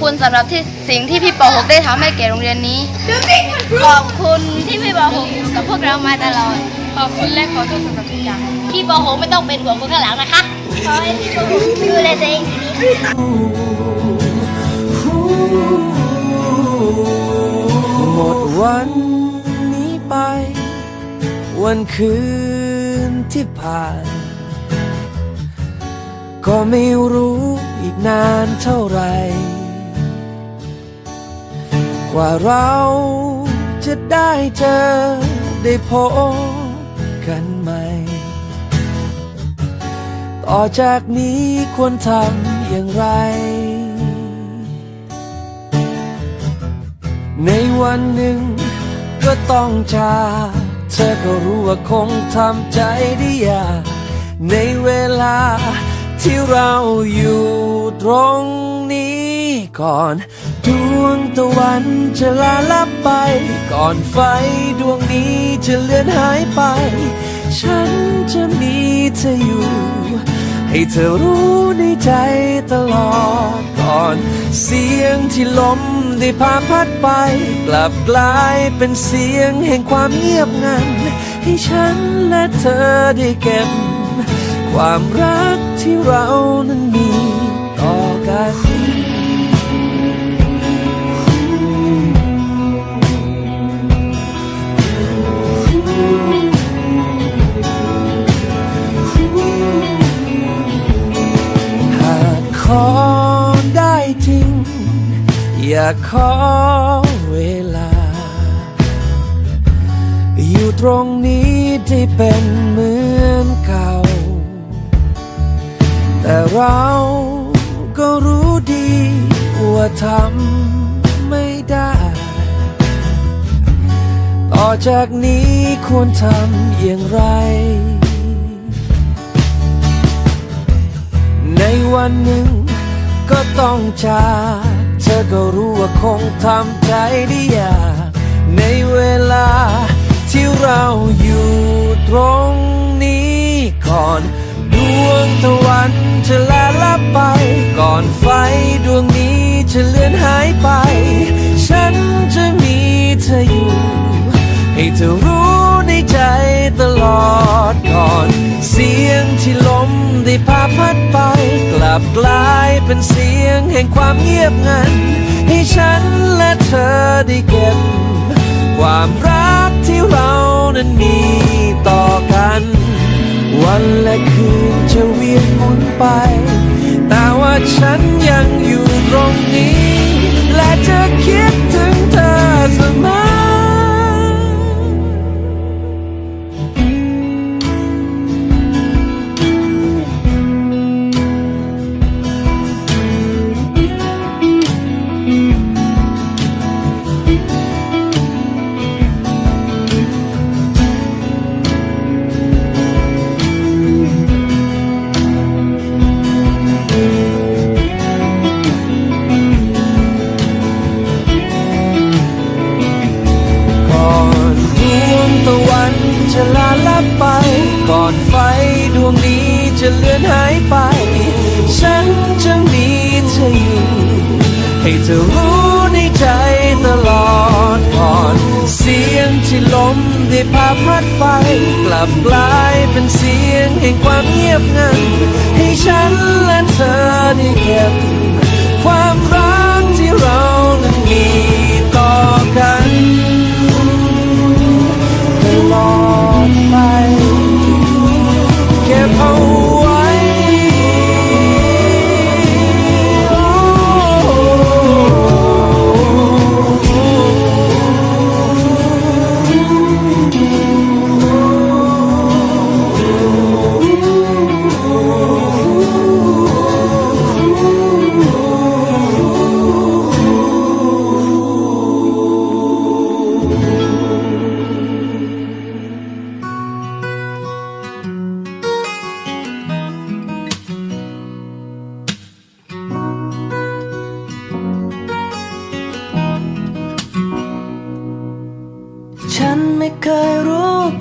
คุณสำหรับที่สิ่งที่พี่ป .6 ได้ทำให้แก่โรงเรียนนี้ขอบคุณที่พี่ป .6 อยู่กับพวกเรามาตลอด ขอบคุณและขอโทษสำหรับทุกอย่าง พี่ป .6 ไม่ต้องเป็นห่วงคนข้างหลังนะคะ ขอให้พี่ป .6 ดูแลตัวเองดีๆ หมดวันนี้ไป วันคืนที่ผ่าน ก็ไม่รู้อีก นานเท่าไร กว่าเราจะได้เจอได้พบกันใหม่ ต่อจากนี้ควรทำอย่างไร ในวันหนึ่งก็ต้องจากเธอก็รู้ว่าคงทำใจได้ยากในเวลา ที่เราอยู่ตรงนี้ก่อน ดวงตะวันจะลาลับไป ก่อนไฟดวงนี้จะเลือนหายไป ฉันจะมีเธออยู่ ให้เธอรู้ในใจตลอดก่อน เสียงที่ลมได้พาพัดไป กลับกลายเป็นเสียงแห่งความเงียบงัน ให้ฉันและเธอได้เก็บ ความรักที่เรานั้นมีต่อกันหากขอได้จริง อยากขอเวลา อยู่ตรงนี้ได้เป็นเหมือ แต่เราก็รู้ดีว่าทำไม่ได้ ต่อจากนี้ควรทำอย่างไร ในวันหนึ่งก็ต้องจากเธอก็รู้ว่าคงทำใจได้ยากในเวลาที่เราอยู่ตรงนี้ก่อนดวงตะวัน จะลาลับไป ก่อนไฟดวงนี้จะเลือนหายไป ฉันจะมีเธออยู่ ให้เธอรู้ในใจตลอดก่อน เสียงที่ลมได้พาพัดไป กลับกลายเป็นเสียงแห่งความเงียบงัน ให้ฉันและเธอได้เก็บ ความรักที่เรานั้นมีต่อ วันและคืนจะเวียนหมุนไป แต่ว่าฉันยังอยู่ จะเลือนหายไป ฉันจะมีเธออยู่ให้เธอรู้ในใจตลอดก่อนเสียงที่ลมได้พาพัดไป กลับกลายเป็นเสียงแห่งความเงียบงัน ให้ฉันและเธอได้เก็บ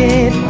จ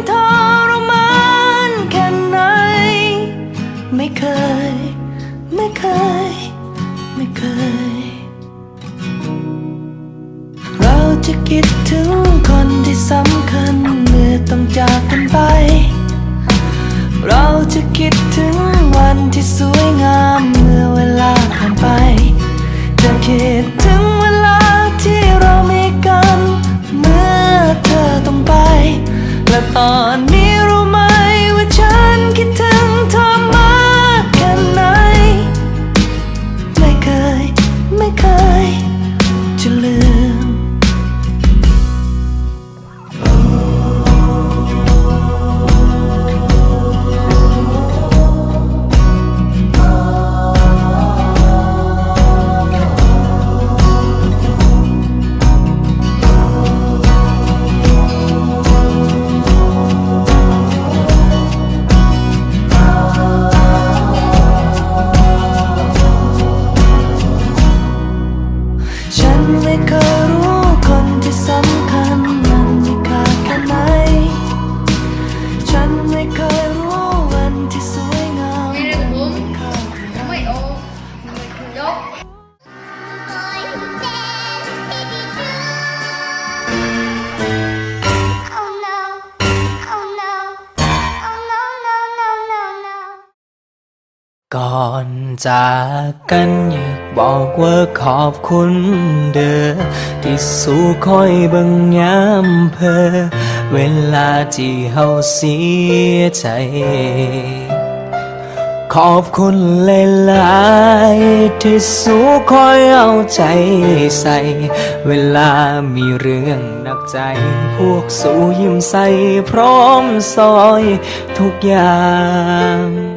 ก่อนจากกันอยากบอกว่าขอบคุณเด้อที่สู้คอยบิ่งยามเพอเวลาที่เฮาเสียใจ ขอบคุณหลายๆที่สู้คอยเอาใจใส่ เวลามีเรื่องหนักใจ พวกสู้ยิ้มใส่พร้อมซอยทุกอย่าง